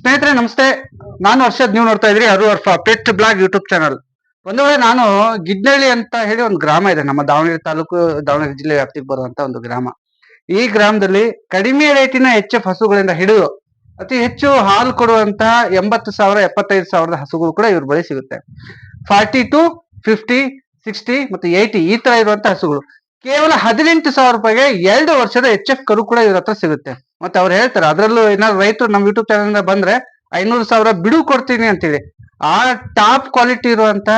ಸ್ನೇಹಿತರೆ, ನಮಸ್ತೆ. ನಾನು ಹರ್ಷದ್. ನೀವು ನೋಡ್ತಾ ಇದ್ರಿ ಅರು ಅರ್ಫ ಪೆಟ್ ಬ್ಲಾಗ್ ಯೂಟ್ಯೂಬ್ ಚಾನಲ್ ಒಂದು ವೇಳೆ ನಾನು ಗಿಡ್ನಳ್ಳಿ ಅಂತ ಹೇಳಿ ಒಂದು ಗ್ರಾಮ ಇದೆ. ನಮ್ಮ ದಾವಣಗೆರೆ ತಾಲೂಕು, ದಾವಣಗೆರೆ ಜಿಲ್ಲೆ ವ್ಯಾಪ್ತಿಗೆ ಬರುವಂತ ಒಂದು ಗ್ರಾಮ. ಈ ಗ್ರಾಮದಲ್ಲಿ ಕಡಿಮೆ ರೇಟಿನ ಎಚ್ ಹಸುಗಳಿಂದ ಹಿಡಿದು ಅತಿ ಹೆಚ್ಚು ಹಾಲು ಕೊಡುವಂತಹ ಎಂಬತ್ತು ಸಾವಿರ, ಎಪ್ಪತ್ತೈದು ಸಾವಿರದ ಹಸುಗಳು ಕೂಡ ಇವ್ರ ಬಳಿ ಸಿಗುತ್ತೆ. ಫಾರ್ಟಿ ಟು, ಫಿಫ್ಟಿ, ಸಿಕ್ಸ್ಟಿ ಮತ್ತು ಏಯ್ಟಿ ಈ ತರ ಇರುವಂತಹ ಹಸುಗಳು. ಕೇವಲ ಹದಿನೆಂಟು ಸಾವಿರ ರೂಪಾಯಿಗೆ ಎರಡು ವರ್ಷದ ಎಚ್ ಎಫ್ ಕರು ಕೂಡ ಇವ್ರ ಹತ್ರ ಸಿಗುತ್ತೆ. ಮತ್ತೆ ಅವ್ರು ಹೇಳ್ತಾರೆ, ಅದರಲ್ಲೂ ಏನಾದ್ರು ರೈತರು ನಮ್ಮ ಯೂಟ್ಯೂಬ್ ಚಾನಲ್ ಬಂದ್ರೆ ಐನೂರು ಸಾವಿರ ಬಿಡು ಕೊಡ್ತೀನಿ ಅಂತೇಳಿ ಆ ಟಾಪ್ ಕ್ವಾಲಿಟಿ ಇರುವಂತ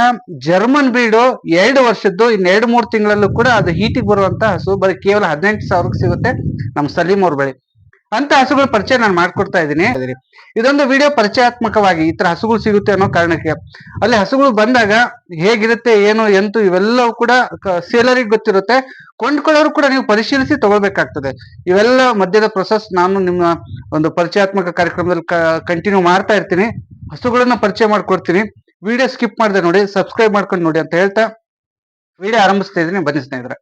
ಜರ್ಮನ್ ಬೀಡು ಎರಡು ವರ್ಷದ್ದು, ಇನ್ ಎರಡು ಮೂರು ತಿಂಗಳಲ್ಲೂ ಕೂಡ ಅದು ಹೀಟಿಗೆ ಬರುವಂತ ಹಸು, ಬರೀ ಕೇವಲ ಹದಿನೆಂಟು ಸಾವಿರಕ್ಕೆ ಸಿಗುತ್ತೆ ನಮ್ಮ ಸಲೀಂ ಅವ್ರ ಬಳಿ. ಅಂತ ಹಸುಗಳ ಪರಿಚಯ ನಾನು ಮಾಡ್ಕೊಡ್ತಾ ಇದ್ದೀನಿ. ಇದೊಂದು ವಿಡಿಯೋ ಪರಿಚಯಾತ್ಮಕವಾಗಿ ಈ ತರ ಹಸುಗಳು ಸಿಗುತ್ತೆ ಅನ್ನೋ ಕಾರಣಕ್ಕೆ. ಅಲ್ಲಿ ಹಸುಗಳು ಬಂದಾಗ ಹೇಗಿರುತ್ತೆ, ಏನು, ಎಂತು, ಇವೆಲ್ಲವೂ ಕೂಡ ಸೇಲರಿಗೆ ಗೊತ್ತಿರುತ್ತೆ. ಕೊಂಡ್ಕೊಳ್ಳೋರು ಕೂಡ ನೀವು ಪರಿಶೀಲಿಸಿ ತಗೊಳ್ಬೇಕಾಗ್ತದೆ. ಇವೆಲ್ಲ ಮಧ್ಯದ ಪ್ರೊಸೆಸ್ ನಾನು ನಿಮ್ಮ ಒಂದು ಪರಿಚಯಾತ್ಮಕ ಕಾರ್ಯಕ್ರಮದಲ್ಲಿ ಕಂಟಿನ್ಯೂ ಮಾಡ್ತಾ ಇರ್ತೀನಿ. ಹಸುಗಳನ್ನ ಪರಿಚಯ ಮಾಡ್ಕೊಡ್ತೀನಿ. ವಿಡಿಯೋ ಸ್ಕಿಪ್ ಮಾಡಿದೆ ನೋಡಿ ಸಬ್ಸ್ಕ್ರೈಬ್ ಮಾಡ್ಕೊಂಡು ನೋಡಿ ಅಂತ ಹೇಳ್ತಾ ವಿಡಿಯೋ ಆರಂಭಿಸ್ತಾ ಇದ್ದೀನಿ. ಬನ್ನಿ ಸ್ನೇಹಿತರೆ.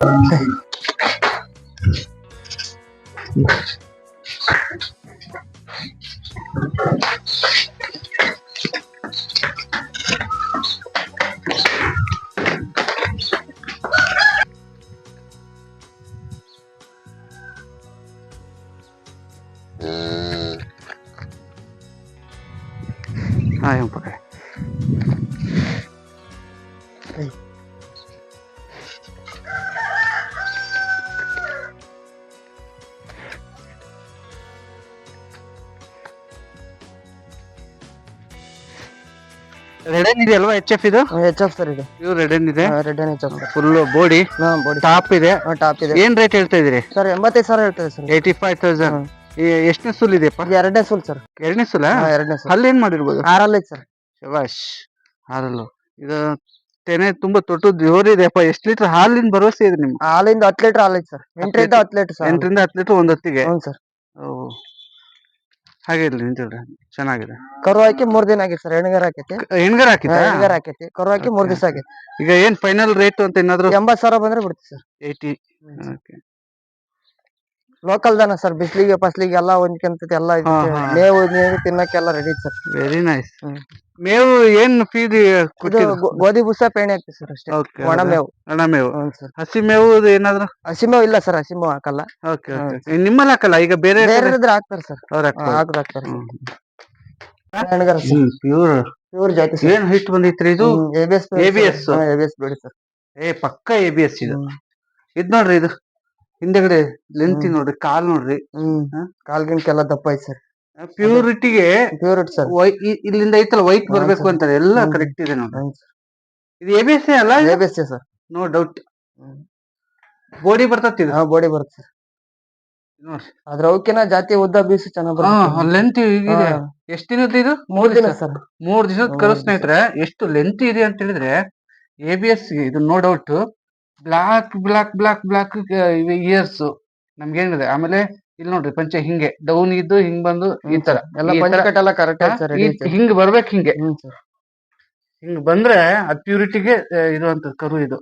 ಹಾ ರೆಡ್ ಇದೆ? ಅಲ್ವಾ ಎಚ್ ಎಫ್ ಇದು. ಎಚ್ ಎಫ್ ಸರ್ ಇದು? ಇದು ರೆಡ್ ಇದೆ red H F full body ಹಾ ಬಾಡಿ ಟಾಪ್ ಇದೆ? ಟಾಪ್ ಇದೆ. ಏನ್ ರೇಟ್ ಹೇಳ್ತಾ ಇದೀರಿ ಸರ್ ಎಂಬತ್ತೈದು ಸಾವಿರ ಹೇಳ್ತೇವೆ ಸರ್ ಏಯ್ಟಿ ಫೈವ್ ತೌಸಂಡ್ ಎಷ್ಟನೇ ಸುಲ್ ಇದೆಯಪ್ಪ? ಇದು ಎರಡನೇ ಸುಲ್ ಸರ್ ಎರಡನೇ ಸುಲ? ಎರಡನೇ ಸುಲ್. ಅಲ್ಲಿ ಏನ್ ಮಾಡಿರ್ಬೋದು? ಆರಲ್ಲಿ ಸರ್ ಶಬಾಶ್ ಹಾಲಲ್ಲು ಇದು ತೆನೆ ತುಂಬಾ ತೊಟ್ಟು ಜೋರಿದೆಯಪ್ಪ ಎಷ್ಟ್ ಲೀಟರ್ ಹಾಲಿನ ಭರವಸೆ ಇದೆ ನಿಮ್ಗೆ? ಹಾಲಿಂದ ಹತ್ತು ಲೀಟರ್ ಹಾಲು ಐತೆ ಸರ್ ಎಂಟರಿಂದ ಹತ್ತು ಲೀಟರ್ ಸರ್ ಎಂಟರಿಂದ ಹತ್ತು ಲೀಟರ್ ಒಂದ್ ಹೊತ್ತಿಗೆ? ಹ್ಞೂ ಸರ್ ಓ ಹಾಗೆ ಇರ್ಲಿ ನಿಂತಿಲ್ರಿ ಚೆನ್ನಾಗಿದೆ. ಕರು ಹಾಕಿ ಮೂರ್ ದಿನ ಆಗಿದೆ ಸರ್ ಹೆಣ್ಗರ್ ಹಾಕೈತಿ ಹೆಣ್ಗರ್ ಹಾಕಿದ್ರೆ ಹೆಣ್ಗರ್ ಹಾಕೈತಿ ಕರು ಹಾಕಿ ಮೂರ್ ದಿವಸ ಆಗೈತಿ ಈಗ ಏನ್ ಫೈನಲ್ ರೇಟ್ ಅಂತ ಏನಾದ್ರು? ಎಂಬತ್ ಸಾವಿರ ಬಂದ್ರೆ ಬಿಡ್ತೀವಿ ಸರ್. ಏಯ್ಟಿ ಲೋಕಲ್ ದನ ಸರ್ ಬಿಸಿಲಿಗೆ ಫಸಲಿಗೆ ಎಲ್ಲ ಹೊಂದ್ಕೊಂತೈತಿ ಎಲ್ಲ ಹಾ, ಇದಕ್ಕೆ ಹಾ. ಮೇವು ನೀರು ತಿನ್ನಕ್ಕೆಲ್ಲ ready sir very nice hmm. ಮೇವು ಏನ್ ಫೀಡ್ ಇದು ಗೋ- ಗೋಧಿ ಬುಸ ಪೇಣೆ ಹಾಕ್ತಿವಿ ಸರ್ ಅಷ್ಟೇ. ಒಣಮೇವು ಒಣ ಮೇವು. ಒಣ ಮೇವು. ಹ್ಞೂ ಸರ್ ಹಸಿ ಮೇವು ಇದು ಏನಾದ್ರು? ಹಸಿ ಮೇವು ಇಲ್ಲ ಸರ್ ಹಸಿ ಮೇವು ಹಾಕಲ್ಲ. ಓಕೆ ನಿಮ್ಮಲ್ಲಿ ಹಾಕಲ್ಲ? ಈಗ ಬೇರೆ ಬೇರೆ ಇದ್ರೆ ಹಾಕ್ತಾರೆ ಸರ್ ಅವ್ರ ಹಾಕ್ತಾರೆ ಹಾಕ್ತಾರೆ ಸರ್ ಪ್ಯೂರ್ ಪ್ಯೂರ್ ಜಾತಿ ಸರ್ ಏನ್ ಹಿಟ್ ಬಂದೈತ್ರಿ ಇದು? ABS ABS. ಎಬಿಎಸ್ ಬಿಡಿ ಸರ್ ಏ ಪಕ್ಕ ಎ ಬಿ ಎಸ್ ಇದು. ಇದ್ ನೋಡ್ರಿ ಇದು. ಹಿಂದೆಗಡೆ ಲೆಂತ್. ನೋಡ್ರಿ ಕಾಲ್ ನೋಡ್ರಿ. ಹ್ಮ್? ಕಾಲ್ಗಿನ್ಕೆಲ್ಲ ದಪ್ಪ ಐತ್ ಸರ್. ಪ್ಯೂರಿಟಿಗೆ ಪ್ಯೂರಿಟ್ ಸರ್. ಇಲ್ಲಿಂದ ಐತಲ್ಲ ವೈಟ್ ಬರ್ಬೇಕು. ಅಂತಾರೆ ಎಲ್ಲ ಕರೆಕ್ಟ್ ಇದೆ ನೋಡ್ರಿ. ಇದು ಎ ಬಿ ಎಸ್ ಅಲ್ಲ ABS sir. No doubt body ಬರ್ತತಿ ಇದು? ಬೋಡಿ ಬಾಡಿ ಬರುತ್ತೆ ಸರ್. ನೋಡ್ರಿ. ಅದ್ರ ಅವಕ್ಕಿನ ಜಾತಿ ಉದ್ದ ಬೀಸು ಚೆನ್ನಾಗ್ ಬರುತ್ತೆ ಲೆಂತ್ ಇದೆ. ಎಷ್ಟು ದಿನದ ಇದು? ಮೂರ್ ದಿನ ಸರ್. ಮೂರ್ ದಿನದ ಕರು ಸ್ನೇಹಿತರೆ ಎಷ್ಟು ಲೆಂತ್ ಇದೆ ಅಂತ ಹೇಳಿದ್ರೆ ಎಬಿಎಸ್ ಬಿ ಎಸ್ ಇದು no doubt black black black black years ನಮ್ಗೇನಿದೆ ಆಮೇಲೆ ಇಲ್ಲಿ ನೋಡ್ರಿ ಪಂಚೆ ಹಿಂಗೆ ಡೌನ್ ಇದ್ದು ಹಿಂಗ್ ಬಂದು ಈ ತರ. ಎಲ್ಲ ಕರೆಕ್ಟ್ ಹಿಂಗ್ ಬರ್ಬೇಕು ಹಿಂಗೆ. ಹಿಂಗ್ ಬಂದ್ರೆ ಅದ್ ಪ್ಯೂರಿಟಿಗೆ ಇರುವಂತ ಕರು ಇದು.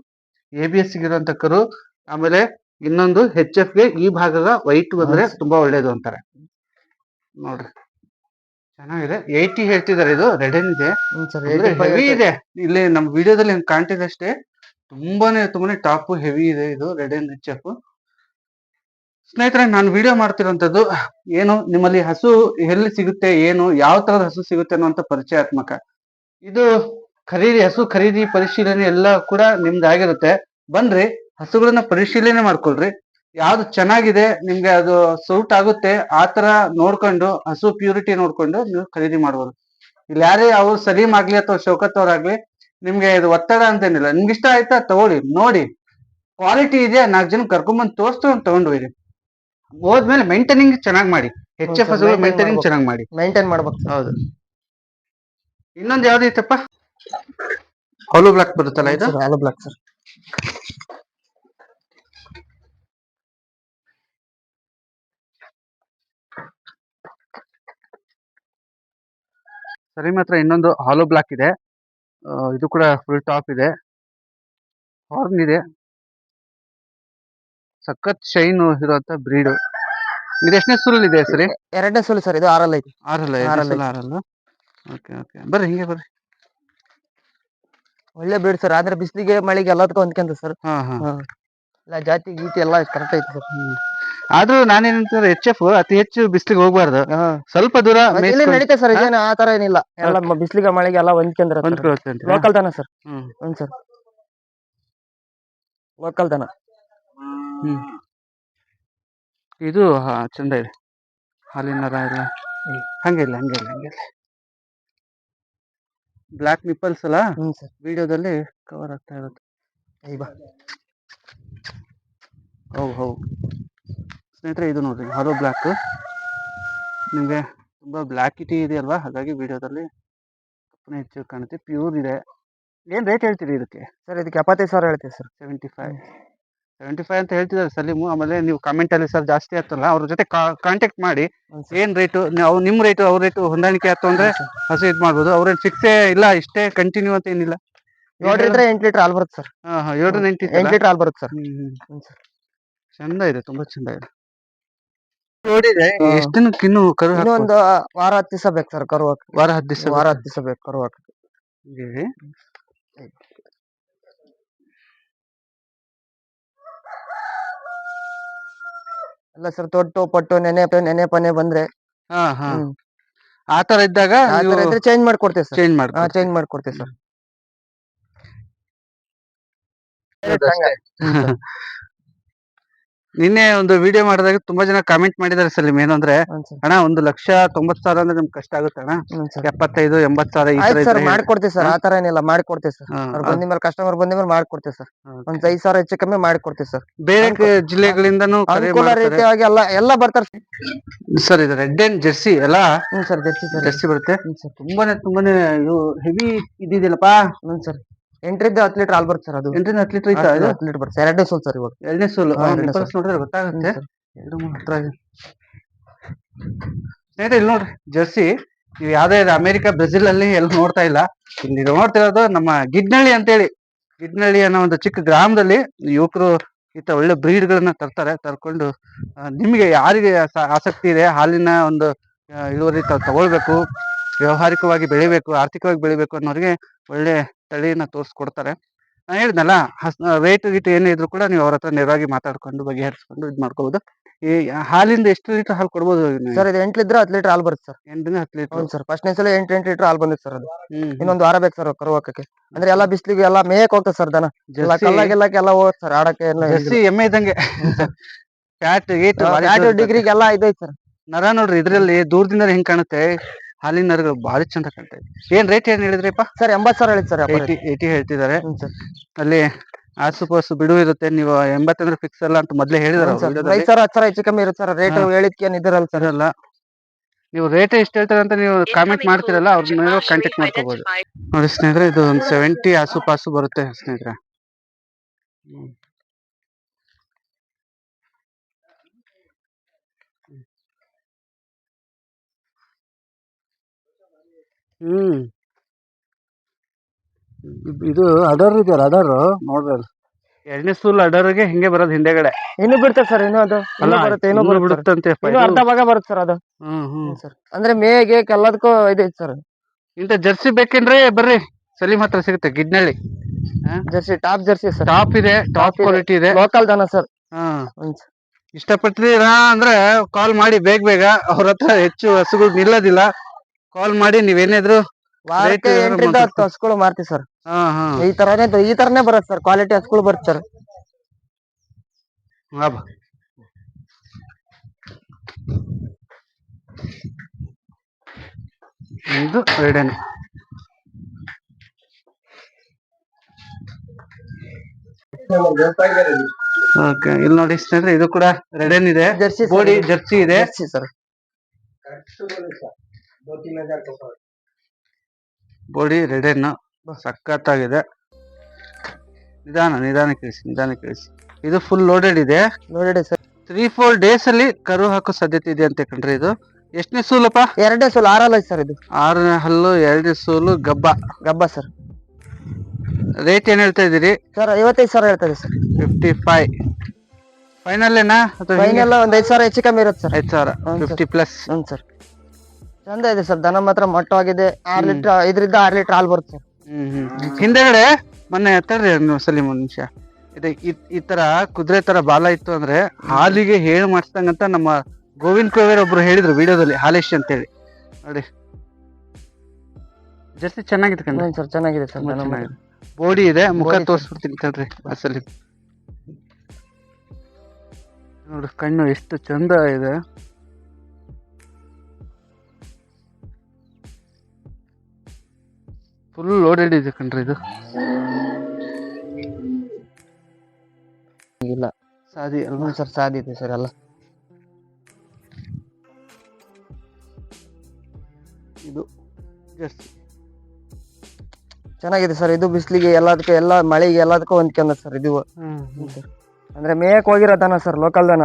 ಎ ಬಿ ಎಸ್ ಇರುವಂತ ಕರು. ಆಮೇಲೆ ಇನ್ನೊಂದು ಹೆಚ್ ಎಫ್ಗೆ ಈ ಭಾಗದ ವೈಟ್ ಬಂದ್ರೆ ತುಂಬಾ ಒಳ್ಳೇದು ಅಂತಾರೆ. ನೋಡ್ರಿ. ಚೆನ್ನಾಗಿದೆ. ಏಯ್ಟಿ ಹೇಳ್ತಿದಾರೆ ಇದು ರೆಡ್ ಇದೆ. ಇಲ್ಲಿ ನಮ್ ವಿಡಿಯೋದಲ್ಲಿ ಕಾಣ್ತಿದೆ ಅಷ್ಟೇ. ತುಂಬಾನೇ ತುಂಬಾನೇ ಟಾಪ್ ಹೆವಿ ಇದೆ ಇದು, ರೆಡ್ ಅಂಡ್ ರಿಚ್ ಸ್ನೇಹಿತರೆ, ನಾನು ವಿಡಿಯೋ ಮಾಡ್ತಿರೋಂಥದ್ದು ಏನು, ನಿಮ್ಮಲ್ಲಿ ಹಸು ಎಲ್ಲಿ ಸಿಗುತ್ತೆ, ಏನು, ಯಾವ ತರದ ಹಸು ಸಿಗುತ್ತೆ ಅನ್ನುವಂತ ಪರಿಚಯಾತ್ಮಕ. ಇದು ಖರೀದಿ, ಹಸು ಖರೀದಿ ಪರಿಶೀಲನೆ ಎಲ್ಲ ಕೂಡ ನಿಮ್ದಾಗಿರುತ್ತೆ. ಬನ್ರಿ, ಹಸುಗಳನ್ನ ಪರಿಶೀಲನೆ ಮಾಡ್ಕೊಳ್ರಿ. ಯಾವ್ದು ಚೆನ್ನಾಗಿದೆ, ನಿಮ್ಗೆ ಅದು ಸೂಟ್ ಆಗುತ್ತೆ, ಆ ತರ ನೋಡ್ಕೊಂಡು, ಹಸು ಪ್ಯೂರಿಟಿ ನೋಡ್ಕೊಂಡು ನೀವು ಖರೀದಿ ಮಾಡ್ಬೋದು. ಇಲ್ಲಿ ಯಾರೇ ಅವ್ರು ಸಲೀಮ್ ಆಗ್ಲಿ ಅಥವಾ ಶೌಕತ್ ಅವ್ರಾಗ್ಲಿ ನಿಮ್ಗೆ ಇದು ಒತ್ತಡ ಅಂತೇನಿಲ್ಲ. ನಿಮ್ಗೆ ಇಷ್ಟ ಆಯ್ತಾ ತಗೊಳ್ಳಿ ನೋಡಿ. ಕ್ವಾಲಿಟಿ ಇದೆ ನಾಲ್ಕು ಜನ ಕರ್ಕೊಂಬಂದ್ ತೋರಿಸ್ತು ತಗೊಂಡು ಹೋಯ್ರಿ ಹೋದ್ಮೇಲೆ ಮೇಂಟೈನಿಂಗ್ ಚೆನ್ನಾಗಿ ಮಾಡಿ. ಎಚ್ ಎಫ್ ಎಸ್ ಮೇಂಟೈನಿಂಗ್ ಚೆನ್ನಾಗಿ ಮಾಡಿ. ಮೇಂಟೈನ್ ಮಾಡ್ಬೇಕು ಹೌದು. ಇನ್ನೊಂದು ಯಾವ್ದು ಐತಪ್ಪ? ಹಾಲು ಬ್ಲಾಕ್ ಬರುತ್ತಲ್ಲ ಇದು? ಹಾಲು ಬ್ಲಾಕ್ ಸರ್. ಸರಿ ಮಾತ್ರ ಇನ್ನೊಂದು ಹಾಲು ಬ್ಲಾಕ್ ಇದೆ. ಇದು ಕೂಡ ಫುಲ್ ಟಾಪ್ ಇದೆ. ಹಾರ್ನ್ ಇದೆ. ಸಖತ್ ಶೈನ್ ಇರುವಂತ ಬ್ರೀಡ್ ಇದು ಎಷ್ಟನೇ ಸುಲ್ ಇದೆ ಸರಿ ಎರಡನೇ ಸುಲ್ ಸರ್ ಇದು ಆರಲ್ಲ ಐತಿ ಆರಲ್ಲ ಆರಲ್ಲ ಆರಲ್ಲ. ಓಕೆ ಓಕೆ ಬರ್ರಿ ಹಿಂಗೆ ಬರ್ರಿ. ಒಳ್ಳೆ ಬ್ರೀಡ್ ಸರ್ ಆದ್ರೆ ಬಿಸಿಲಿಗೆ ಮಳೆಗೆ ಎಲ್ಲದಕ್ಕೂ ಹೊಂದ್ಕೊಂತ ಸರ್ ಹಾ. ಹಾ. ಇಲ್ಲ ಜಾತಿ ಗೀತಿ ಎಲ್ಲ ಕರೆಕ್ಟ್ ಐತೆ ಸರ್. ಆದ್ರೂ ನಾನೇನಂತಾರೆ ಎಚ್ ಎಫ್ ಅತಿ ಹೆಚ್ಚು ಬಿಸಿಲಿಗೆ ಹೋಗ್ಬಾರ್ದು. ಸ್ವಲ್ಪ ದೂರ ಇಲ್ಲಿ ನಡೀತೆ ಸರ್ ಇದೇನು ಆ ತರ ಏನಿಲ್ಲ. ಎಲ್ಲ ಬಿಸ್ಲಿಗೆ ಮಳೆಗೆ ಎಲ್ಲ ಹೊಂದ್ಕೊಂಡ್ರೆ? ಲೋಕಲ್ ದನ ಸರ್. ಹ್ಮ್. ಹ್ಞೂ ಸರ್. ಲೋಕಲ್ ದನ. ಹ್ಮ್. ಇದು ಹಾ, ಚಂದ ಇದೆ. ಹಾಲಿನ ನರ ಎಲ್ಲ. ಇಲ್ಲ ಹಂಗೆ ಹಂಗಿಲ್ಲ ಬ್ಲಾಕ್ ನಿಪ್ಪಲ್ಸ್ ಅಲ್ಲ? ಹ್ಞೂ ಸರ್. ವಿಡಿಯೋದಲ್ಲಿ ಕವರ್ ಆಗ್ತಾ ಇರುತ್ತೆ ಐ ಬಾ. ಹೌದು ಹೌದು. ಸ್ನೇಹಿತರೆ ಇದು ನೋಡ್ರಿ ಹಲೋ ಬ್ಲ್ಯಾಕ್ ನಿಮಗೆ ತುಂಬ ಬ್ಲ್ಯಾಕಿಟಿ ಇದೆಯಲ್ವಾ? ಹಾಗಾಗಿ ವಿಡಿಯೋದಲ್ಲಿ ಕಪ್ಪನೆ ಹೆಚ್ಚು ಕಾಣುತ್ತೆ. ಪ್ಯೂರ್ ಇದೆ. ಏನು ರೇಟ್ ಹೇಳ್ತೀರಿ ಇದಕ್ಕೆ? ಸರ್ ಇದಕ್ಕೆ ಎಪ್ಪತ್ತೈದು ಸಾವಿರ ಹೇಳ್ತೀವಿ sir. Seventy five seventy five ಅಂತ ಹೇಳ್ತಿದ್ದಾರೆ ಸಲೀಮು ಆಮೇಲೆ ನೀವು ಕಮೆಂಟಲ್ಲಿ ಸರ್ ಜಾಸ್ತಿ ಆಯ್ತಲ್ಲ ಅವ್ರ ಜೊತೆ ಕಾಂಟ್ಯಾಕ್ಟ್ ಮಾಡಿ. ಏನು ರೇಟು ಅವ್ರು ನಿಮ್ಮ ರೇಟು ಅವ್ರ ರೇಟು ಹೊಂದಾಣಿಕೆ ಆಯ್ತು ಅಂದರೆ ಹಸು ಇದು ಮಾಡ್ಬೋದು. ಅವ್ರೇನು ಫಿಕ್ಸೇ ಇಲ್ಲ ಇಷ್ಟೇ ಕಂಟಿನ್ಯೂ ಅಂತ ಏನಿಲ್ಲ. ನೋಡ್ರಿ ಎಂಟು ಲೀಟ್ರ್ ಹಾಲು ಬರುತ್ತೆ ಸರ್. ಹಾಂ ಹಾಂ ಏಳು ನೈಂಟಿ ಎಂಟು ಲೀಟ್ರ್ ಹಾಲು ಬರುತ್ತೆ ಸರ್. ಹ್ಞೂ ಹ್ಞೂ ಸರ್. ಚಂದ ಇದೆ ತುಂಬಾ ಚಂದ ಇದೆ. ನೋಡಿದೆ ಹಾ. ಎಷ್ಟು ಕಿನ್ನು ಕರು ಹಾಕ್ಬೋದು? ಒಂದು ವಾರ ಹತ್ತು ದಿವಸ ಬೇಕು ಸರ್ ಕರು ಹಾಕಿ ವಾರ ಹತ್ತು ದಿವಸ ವಾರ ಹತ್ತು ದಿವಸ ಬೇಕು ಕರು ಹಾಕಿ ಎಲ್ಲ ಸರ್ ತೊಟ್ಟು ಪಟ್ಟು ನೆನೆ ನೆನೆ ಪನೆ ಬಂದ್ರೆ ಹಾ ಹಾ. ಆ ತರ ಇದ್ದಾಗ ಚೇಂಜ್ ಮಾಡ್ಕೊಡ್ತೇವೆ ಸರ್. ಚೇಂಜ್ ಹಾ ಮಾಡ್ಕೊ ಚೇಂಜ್ ಮಾಡ್ಕೊಡ್ತೀವಿ ಸರ್. ನಿನ್ನೆ ಒಂದು ವಿಡಿಯೋ ಮಾಡಿದಾಗ ತುಂಬಾ ಜನ ಕಾಮೆಂಟ್ ಮಾಡಿದಾರೆ ಸರ್ ಏನು ಅಂದ್ರೆ ಅಣ್ಣ ಒಂದು ಲಕ್ಷ ತೊಂಬತ್ ಸಾವಿರ ಅಂದ್ರೆ ನಮ್ಗೆ ಕಷ್ಟ ಆಗುತ್ತೆ ಅಣ್ಣ. ಎಪ್ಪತ್ತೈದು ಎಂಬತ್ ಸಾವಿರ ಈ ತರ ಆಯ್ತು ಸರ್ ಇದ್ರೆ ಮಾಡ್ಕೊಡ್ತೀವಿ ಸರ್ ಹಾ? ಆ ತರ ಏನಿಲ್ಲ ಮಾಡ್ಕೊಡ್ತೀವಿ ಸರ್. ಬಂದ ಮೇಲೆ ಕಸ್ಟಮರ್ ಬಂದ ಬಂದಿದ್ಮೇಲೆ ಮಾಡ್ಕೊಡ್ತೀವಿ ಸರ್. ಹಾ, ಒಂದ್ ಐದ್ ಸಾವಿರ ಹೆಚ್ಚು ಕಮ್ಮಿ ಮಾಡ್ಕೊಡ್ತೀವಿ ಸರ್. ಬೇರೆ ಜಿಲ್ಲೆಗಳಿಂದನು ಕ- ಜಿಲ್ಲೆಗಳಿಂದನೂ ಕರೆ ಅನುಕೂಲ ಮಾಡ್ತಾರೆ. ರೀತಿಯಾಗಿ ಎಲ್ಲ ಎಲ್ಲ ಬರ್ತಾರೆ ಸರ್. ಇದು ರೆಡ್ ಅಂಡ್ ಜೆರ್ಸಿ ಎಲ್ಲ ಹ್ಞೂ ಸರ್ ಜರ್ಸಿ ಸರ್. ಜೆರ್ಸಿ ಬರುತ್ತೆ. ಹ್ಞೂ ಸರ್. ತುಂಬಾನೇ ತುಂಬಾನೇ ಇದು ಹೆವಿ ಇದಿದೆಯಲ್ಲಪ್ಪ ಹ್ಞೂ ಸರ್. ಎಂಟರಿಂದ ಹತ್ತು ಲೀಟರ್ ಹಾಲು ಬರುತ್ತೆ ಸರ್ ಅದು. ಎಂಟರಿಂದ ಹತ್ತು ಲೀಟರ್ ಐತಾ ಇದು? ಹತ್ತು ಲೀಟರ್ ಬರುತ್ತೆ. ಎರಡನೇ ಸೋಲ್ ಸರ್ ಇವಾಗ. ಎರಡನೇ ಸೋಲು. ಹಾ, ಎರಡನೇ ನಿಪ್ಪಲ್ಸ್ ನೋಡಿದ್ರೆ ಗೊತ್ತಾಗುತ್ತೆ. ಎರಡು ಮೂರು ಹತ್ರ ಇದೆ. ಸ್ನೇಹಿತರೆ ಇಲ್ಲಿ ನೋಡ್ರಿ ಜರ್ಸಿ ನೀವು ಯಾವ್ದೇ ಅಮೆರಿಕ ಬ್ರೆಜಿಲ್ ಅಲ್ಲಿ ಎಲ್ಲಿ ನೋಡ್ತಾ ಇಲ್ಲ. ಇಲ್ಲಿ ನೋಡ್ತಿರೋದು ನಮ್ಮ ಗಿಡ್ನಳ್ಳಿ ಅಂತೇಳಿ. ಗಿಡ್ನಳ್ಳಿ ಅನ್ನೋ ಒಂದು ಚಿಕ್ಕ ಗ್ರಾಮದಲ್ಲಿ ಯುವಕರು ಈತ ಒಳ್ಳೆ ಬ್ರೀಡ್ ಗಳನ್ನ ತರ್ತಾರೆ ತರ್ಕೊಂಡು ಆ, ನಿಮಗೆ ಯಾರಿಗೆ ಆಸ- ಆಸಕ್ತಿ ಇದೆ ಹಾಲಿನ ಒಂದು ಆ, ಇಳುವರಿ ತಾವು ತಗೊಳ್ಬೇಕು ವ್ಯವಹಾರಿಕವಾಗಿ ಬೆಳಿಬೇಕು ಆರ್ಥಿಕವಾಗಿ ಬೆಳಿಬೇಕು ಅನ್ನೋರಿಗೆ ಒಳ್ಳೆ ತಳಿಯನ್ನ ತೋರಿಸ್ಕೊಡ್ತಾರೆ. ನಾನು ಹೇಳಿದ್ನಲ್ಲ ರೇಟ್ ಗೀಟ್ ಏನೇ ಇದ್ರು ಕೂಡ ನೀವು ಅವ್ರ ಹತ್ರ ನೇರವಾಗಿ ಮಾತಾಡ್ಕೊಂಡು ಬಗೆಹರಿಸ್ಕೊಂಡು ಇದು ಮಾಡ್ಕೋಬಹುದು ಈ ಹಾಲಿಂದ ಎಷ್ಟು ಲೀಟರ್ ಹಾಲು ಕೊಡ್ಬೋದು? ಸರ್ ಇದು ಎಂಟು ಲೀಟರ್ ಹತ್ತು ಲೀಟರ್ ಹಾಲು ಬರುತ್ತೆ ಸರ್. ಎಂಟರಿಂದ ಹತ್ತು ಲೀಟರ್? ಹೌದು ಸರ್. ಫಸ್ಟ್ನೇ ಸಲ ಎಂಟು ಎಂಟು ಲೀಟರ್ ಹಾಲು ಬಂದಿತ್ತು ಸರ್ ಅದು. ಇನ್ನೊಂದು ವಾರ ಬೇಕು ಸರ್ ಕರು ಹಾಕಕ್ಕೆ ಅಂದ್ರೆ ಎಲ್ಲ ಬಿಸಿಲಿಗೆ ಎಲ್ಲ ಮೇಯಕ್ ಹೋಗ್ತದೆ ಸರ್ ದನ. ಎಲ್ಲ ಕಲ್ಲಾಗೆಲ್ಲಕ್ಕೆ ಎಲ್ಲ ಹೋಗುತ್ತೆ ಸರ್ ಆಡಕ್ಕೆ ಎಲ್ಲ ಎಮ್ಮೆ ಇದ್ದಂಗೆ. ಫ್ಯಾಟ್ ಏಟ್ ಡಿಗ್ರಿಗೆಲ್ಲ ಇದೈತೆ ಸರ್. ನರ ನೋಡ್ರಿ ಇದ್ರಲ್ಲಿ ದೂರದಿಂದ ಹೆಂಗ್ ಕಾಣುತ್ತೆ. ಹಾಲಿನ ನರಗಳು ಬಾರಿ ಚಂದ ಕಾಣ್ತಾ ಇದೆ. ಏನ್ ರೇಟ್ ಏನ್ ಹೇಳಿದ್ರಿಪ್ಪ? ಸರ್ ಎಂಬತ್ತು ಸಾವಿರ ಹೇಳಿದ್ ಸರ್ ಏಯ್ಟಿ ಏಯ್ಟಿ ಹೇಳ್ತಿದ್ದಾರೆ. ಅಲ್ಲಿ ಆಸುಪಾಸು ಬಿಡು ಇರುತ್ತೆ ನೀವು ಎಂಬತ್ತಂದ್ರೆ ಫಿಕ್ಸ್ ಅಲ್ಲ ಅಂತ ಮೊದ್ಲೇ ಹೇಳಿದಾರೆ. ಐದು ಸಾವಿರ ಹತ್ತು ಸಾವಿರ ಹೆಚ್ಚು ಕಮ್ಮಿ ಇರುತ್ತೆ ಸರ್ ರೇಟ್. ಹೇಳಿದ್ಕೆ ಏನ್ ಇದಿರಲ್ಲ ಸರ್. ಅಲ್ಲ ನೀವು ರೇಟ್ ಎಷ್ಟು ಹೇಳ್ತಾರೆ ಅಂತ ನೀವು ಕಾಮೆಂಟ್ ಮಾಡ್ತಿರಲ್ಲ ಅವ್ರ ಮೇಲೆ ಕಾಂಟ್ಯಾಕ್ಟ್ ಮಾಡ್ಕೋಬಹುದು ನೋಡಿ ಸ್ನೇಹಿತರೆ ಇದು ಒಂದು ಸೆವೆಂಟಿ ಆಸುಪಾಸು ಬರುತ್ತೆ ಸ್ನೇಹಿತರೆ. ಹ್ಮ್. ಇದು ಅಡರ್ ಇದೆ ಅಡರ್? ನೋಡ್ರಿ ಎರಡನೇ ಸೂಲ್ ಅಡರ್ಗೆ ಹಿಂಗೆ ಬರೋದು ಹಿಂದೆಗಡೆ. ಇನ್ನು ಬಿಡ್ತಾರೆ ಸರ್ ಇನ್ನು ಅದು. ಬರುತ್ತೆ ಇನ್ನೂ ಇನ್ನೂ ಬರುತ್ತೆ ಬಿಡುತ್ತಂತೆ ಅರ್ಧ ಭಾಗ ಬರುತ್ತೆ ಸರ್ ಅದು. ಹ್ಮ್ ಹ್ಮ್. ಸರ್. ಅಂದ್ರೆ ಮೇಗೆ ಎಲ್ಲದಕ್ಕೂ ಇದೆ ಸರ್. ಇಂತ ಜರ್ಸಿ ಬೇಕೇನ್ರಿ ಬರ್ರಿ ಸಲೀಮ್ ಹತ್ರ ಸಿಗುತ್ತೆ Gidnalli. Jersey top Jersey sir. Top ಇದೆ ಟಾಪ್ ಕ್ವಾಲಿಟಿ ಇದೆ. ಲೋಕಲ್ ದಾನ ಸರ್. ಹ್ಮ್ ಅಂದ್ರೆ ಕಾಲ್ ಮಾಡಿ ಬೇಗ ಬೇಗ. ಅವ್ರ ಹತ್ರ ಹೆಚ್ಚು ಹಸುಗಳು ನಿಲ್ಲೋದಿಲ್ಲ. ಕಾಲ್ ಮಾಡಿ ನೀವೇನಿದ್ರು ವಾರಕ್ಕೆ ಏನಾದ್ರು ಎಂಟರಿಂದ ಹತ್ತು ಮಾತಾಡ್ಕೊ- ಹಸುಗಳು ಮಾರ್ತೀವಿ ಸರ್. ಹಾ ಹಾ. ಈ ತರನೇ ಈ ತರನೇ ಬರುತ್ತೆ ಸರ್. ಕ್ವಾಲಿಟಿ ಹಸುಗಳು ಬರುತ್ತೆ ಸರ್. ಹಾ ಬಾ. ಇದು ರೆಡನ್ ಓಕೆ ಇಲ್ಲಿ ನೋಡಿ ಸ್ನೇಹಿತರೆ ಇದು ಕೂಡ ರೆಡನ್ ಇದೆ. ಜರ್ಸಿ ಬೋಡಿ ಜರ್ಸಿ ಇದೆ ಸರ್ ಬೋಡಿ ರೆಡನ್ ಬಾ. ಸಖತ್ತಾಗಿದೆ. ನಿಧಾನ ನಿಧಾನ ಕೇಳಿಸಿ ನಿಧಾನ ಕೇಳಿಸಿ. ಇದು ಫುಲ್ ಲೋಡೆಡ್ ಇದೆ. Loaded sir. Three four days ಅಲ್ಲಿ ಕರು ಹಾಕೋ ಸಾಧ್ಯತೆ ಇದೆ ಅಂತ ಕಣ್ರಿ ಇದು? ಎಷ್ಟನೇ ಸೂಲಪ್ಪ? ಎರಡೇ ಸೋಲ್ ಆರಲ್ಲ ಐತಿ ಸರ್ ಇದು. ಆರನೇ ಹಲ್ಲು ಎರಡನೇ ಸೂಲು ಗಬ್ಬ. ಗಬ್ಬ ಸರ್. ರೇಟ್ ಏನ್ ಹೇಳ್ತಾ ಇದೀರಿ ಸರ್ ಐವತ್ತೈದು ಸಾವಿರ ಹೇಳ್ತಾರೆ ಸರ್. ಫಿಫ್ಟಿ ಫೈವ್ ಫೈನಲ್ ಏನಾ? ಅಥವಾ ಫೈನಲ್ ಒಂದ್ ಐದು ಸಾವಿರ ಹೆಚ್ಚು ಕಮ್ಮಿ ಇರುತ್ತೆ ಸರ್. ಐದು ಸಾವಿರ. ಫಿಫ್ಟಿ ಪ್ಲಸ್ ಹ್ಞೂ ಸರ್. ಚಂದ ಇದೆ ಸರ್. ದನ ಮಾತ್ರ ಮಟ್ಟವಾಗಿದೆ. ಆರ್ ಲೀಟರ್ ಐದರಿಂದ ಆರ್ ಲೀಟರ್ ಹಾಲು ಬರುತ್ತೆ. ಸರ್ ಹ್ಮ್ ಹ್ಮ್. ಹಿಂದೆಗಡೆ ಮೊನ್ನೆ ತಡ್ರಿ ಒಂದು ಸಲೀಮ್ ಒಂದ್ ನಿಮಿಷ ಇದು ಈ- ಈ ತರ ಕುದುರೆ ತರ ಬಾಲ ಇತ್ತು ಅಂದ್ರೆ ಹಾಲಿಗೆ ಹೇಳಿ ಮಾಡಿಸ್ದಂಗಂತ ನಮ್ಮ ಗೋವಿಂದ್ ಕೋವೇರ್ ಒಬ್ರು ಹೇಳಿದ್ರು ವಿಡಿಯೋದಲ್ಲಿ ಹಾಲೇಶ್ ಅಂತೇಳಿ. ನೋಡಿ. ಜರ್ಸಿ ಚೆನ್ನಾಗಿದೆ ಕಣ್ಣ ಸರ್ ಚೆನ್ನಾಗಿದೆ ಸರ್ ದನ ಮಾತ್ರ. ಚೆನ್ನಾಗಿದೆ. ಬೋಡಿ ಇದೆ ಮುಖ Body. ತೋರಿಸ್ಬಿಡ್ತೀನಿ ತಡ್ರಿ ಅಸಲಿ ನೋಡಿ ಕಣ್ಣು ಎಷ್ಟು ಚಂದ ಇದೆ. ಫುಲ್ ಲೋಡೆಡ್ ಇದೆ ಕಣ್ರಿ ಇದು. ಇಲ್ಲ. ಸಾದಿ ಅಲ್ವಾ ಸರ್? ಸಾದಿ ಇದೆ ಸರ್ ಎಲ್ಲ. ಇದು ಜರ್ಸಿ. ಚೆನ್ನಾಗಿದೆ ಸರ್. ಇದು ಬಿಸಿಲಿಗೆ ಎಲ್ಲದಕ್ಕೂ ಎಲ್ಲ ಮಳೆಗೆ ಎಲ್ಲದಕ್ಕೂ ಹೊಂದ್ಕೊಂಡ ಸರ್ ಇದು. ಅಂದ್ರೆ ಮೇಯಕ್ ಹೋಗಿರೋ ದನ ಸರ್ ಲೋಕಲ್ ದನ.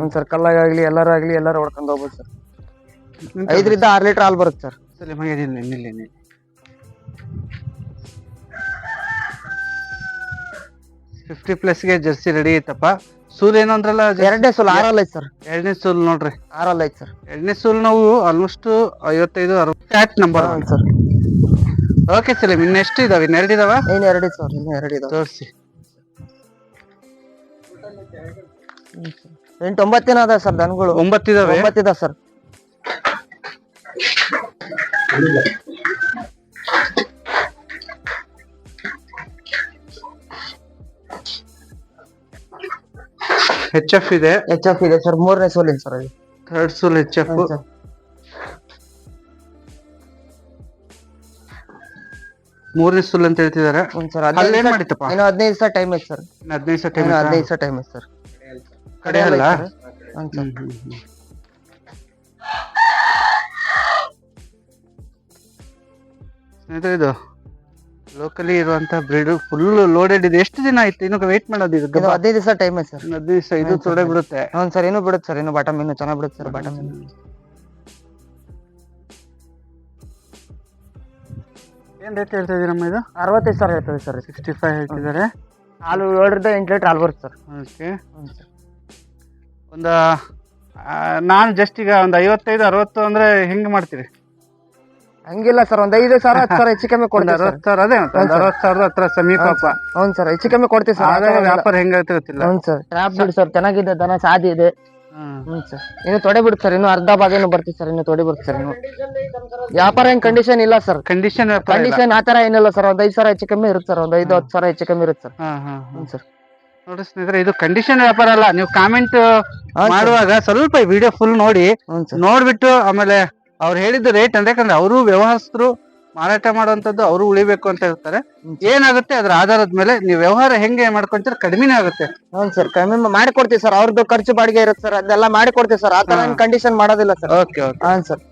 ಒಂದ್ ಹ್ಞೂ ಸರ್ ಕಲ್ಲಾಗಲಿ ಎಲ್ಲರಾಗ್ಲಿ ಎಲ್ಲರೂ ಹೊಡ್ಕೊಂಡು ಹೋಗ್ಬೋದು ಸರ್. ಐದರಿಂದ ಆರು ಲೀಟರ್ ಹಾಲು ಬರುತ್ತೆ ಸರ್. ಸರಿ ಮಗ ಫಿಫ್ಟಿ ಪ್ಲಸ್ಗೆ ಜರ್ಸಿ ರೆಡಿ ಐತಪ್ಪ. ಸೂಲ್ ಏನಂದ್ರಲ್ಲ? ಎರಡನೇ ಸೂಲ್ ಆರಲ್ ಐತೆ ಸರ್ ಎರಡನೇ ಸೂಲ್ ನೋಡ್ರಿ. ಆರಲ್ ಐತೆ ಸರ್ ಎರಡನೇ ಸೂಲ್ ನಾವು ಆಲ್ಮೋಸ್ಟ್ ಐವತ್ತೈದು ಅರವತ್ತು cattle number sir okay sir ಇನ್ನೆಷ್ಟು ಇದಾವೆ? ಇನ್ನೆರಡು ಇದಾವ? ಇನ್ನು ಎರಡು ಸರ್ ಇನ್ನು ಎರಡು ಇದಾವೆ. ತೋರಿಸಿ. ಎಂಟು ಒಂಬತ್ತಿನ ಅದ ಸರ್ ದನಗಳು? ಒಂಬತ್ತು ಇದಾವೆ? ಒಂಬತ್ತಿದ ಸರ್ ಹೆಚ್ ಎಫ್ ಇದೆ. ಎಚ್ ಎಫ್ ಇದೆ ಸರ್ ಮೂರನೇ ಸೋಲಿನ ಸರ್ ಅದು. ಥರ್ಡ್ ಸೋಲ್ ಹೆಚ್ ಎಫ್ ಹ್ಞೂ ಸರ್. ಮೂರನೇ ಸೋಲ್ ಅಂತ ಹೇಳ್ತಿದಾರೆ ಹ್ಞೂ ಸರ್ ಏನ್ ಮಾಡಿತ್ತಪ್ಪ? ಇನ್ನು ಹದಿನೈದು ದಿವಸ ಟೈಮ್ ಐತೆ ಸರ್. ಇನ್ನು ಹದಿನೈದು ಸಲ ಇನ್ನು ಹದಿನೈದು ದಿವಸ ಟೈಮ್ ಐತೆ ಸರ್. ಕಡೆ ಅಲ್ಲ? ಹ್ಞೂ ಸರ್. ಸ್ನೇಹಿತರೆ ಇದು ಲೋಕಲಿ ಇರುವಂತ ಬ್ರೀಡ್ ಫುಲ್ ಲೋಡೆಡ್ ಇದೆ. ಎಷ್ಟು ದಿನ ಆಯ್ತು? ಇನ್ನು ವೇಟ್ ಮಾಡೋದು ಇದು ಇದು ಹದಿನೈದು ದಿವಸ ಟೈಮ್ ಸರ್ ಹದಿನೈದು ದಿವಸ ಇದು ತೊಡೆ ಬಿಡುತ್ತೆ. ಹ್ಞೂ ಸರ್ ಏನು ಬಿಡುತ್ತೆ ಸರ್ ಇನ್ನು ಬಾಟಮ್ ಇನ್ನೂ ಚೆನ್ನಾಗಿ ಬಿಡುತ್ತೆ ಸರ್ ಬಾಟಮ್ ಇನ್ನು. ಏನ್ ರೇಟ್ ಹೇಳ್ತಾ ಇದೀರಮ್ಮ ಇದು? ಅರವತ್ತೈದು ಸಾವಿರ ಹೇಳ್ತದೆ ಸರ್ ಸಿಕ್ಸ್ಟಿ ಫೈವ್ ಹೇಳ್ತಿದ್ದಾರೆ. ಹಾಲು ಏಳರಿಂದ ಎಂಟು ಲೀಟರ್ ಹಾಲು ಬರುತ್ತೆ ಸರ್ ಓಕೆ ಹ್ಞೂ ಸರ್ ಒಂದು ನಾನು ಜಸ್ಟ್ ಈಗ ಒಂದು ಐವತ್ತೈದು ಅರವತ್ತು ಅಂದ್ರೆ ಹೆಂಗ್ ಮಾಡ್ತೀರಿ? ಹಂಗಿಲ್ಲ ಸರ್ ಒಂದ್ ಐದು ಸಾವಿರ ಹತ್ತು ಸಾವಿರ ಹೆಚ್ಚು ಕಮ್ಮಿ ಕೊಡ್ತೀವಿ ಸರ್ ಅರವತ್ತು ಸಾವಿರ ಅದೇ ಮತ್ತೆ ಒಂದು ಅರವತ್ತು ಸಾವಿರದ ಹತ್ರ ಸಮೀಪಪ್ಪ ಹ್ಞೂ ಸರ್. ಹೆಚ್ಚು ಕಮ್ಮಿ ಕೊಡ್ತೀವಿ ಸರ್ ಆದಾಗ ವ್ಯಾಪಾರ ಹೆಂಗಾಗುತ್ತೆ ಗೊತ್ತಿಲ್ಲ. ಹ್ಞೂ ಸರ್. ಟ್ರಾಪ್ ಬಿಡಿ ಸರ್ ಚೆನ್ನಾಗಿದೆ ದನ ಸಾದಿ ಇದೆ. ಹ್ಮ್. ಹ್ಞೂ ಸರ್. ಇನ್ನು ತೊಡೆ ಬಿಡುತ್ತೆ ಸರ್ ಇನ್ನು ಅರ್ಧ ಭಾಗ ಏನು ಬರ್ತೀವಿ ಸರ್ ಇನ್ನು ತೊಡೆ ಬಿಡುತ್ತೆ ಸರ್ ಇನ್ನು. ವ್ಯಾಪಾರ ಏನು ಕಂಡೀಷನ್ ಇಲ್ಲ ಸರ್. ಕಂಡೀಷನ್ ವ್ಯಾಪಾರ ಇಲ್ಲ. ಕಂಡೀಷನ್ ಆ ಥರ ಏನಿಲ್ಲ ಸರ್ ಒಂದ್ ಐದು ಸಾವಿರ ಹೆಚ್ಚು ಕಮ್ಮಿ ಇರುತ್ತೆ ಸರ್ ಒಂದ್ ಐದು ಹತ್ತು ಸಾವಿರ ಹೆಚ್ಚು ಕಮ್ಮಿ ಇರುತ್ತೆ ಸರ್. ಹಾ ಹಾ ಹಾ. ಹ್ಞೂ ಸರ್. ನೋಡಿ ಸ್ನೇಹಿತರೆ ಇದು ಕಂಡೀಷನ್ ವ್ಯಾಪಾರ ಅಲ್ಲ ನೀವು ಕಾಮೆಂಟ್ sir. ಮಾಡುವಾಗ ಸ್ವಲ್ಪ ವಿಡಿಯೋ ಫುಲ್ ನೋಡಿ ಹ್ಞೂ ಸರ್. ನೋಡ್ಬಿಟ್ಟು ಆಮೇಲೆ ಅವ್ರು ಹೇಳಿದ ರೇಟ್ ಅಂದ್ರೆ ಯಾಕಂದ್ರೆ ಅವರು ವ್ಯವಹಾರಸ್ಥರು ಮಾರಾಟ ಮಾಡುವಂತದ್ದು ಅವರು ಉಳಿಬೇಕು ಅಂತ ಇರ್ತಾರೆ ಏನಾಗುತ್ತೆ? ಅದ್ರ ಆಧಾರದ ಮೇಲೆ ನೀವು ವ್ಯವಹಾರ ಹೆಂಗೆ ಮಾಡ್ಕೊಂತೀರ ಕಡಿಮೆನೇ ಆಗುತ್ತೆ. ಹೌದು ಸರ್ ಕಮ್ಮಿ ಮಾಡಿಕೊಡ್ತೀವಿ ಸರ್ ಅವ್ರದ್ದು ಖರ್ಚು ಬಾಡಿಗೆ ಇರುತ್ತೆ ಸರ್ ಅದೆಲ್ಲ ಮಾಡಿ ಕೊಡ್ತೀವಿ ಸರ್ ಆ ಥರ ಕಂಡೀಷನ್ ಮಾಡೋದಿಲ್ಲ ಸರ್. Okay okay. ಹಾಂ ಸರ್.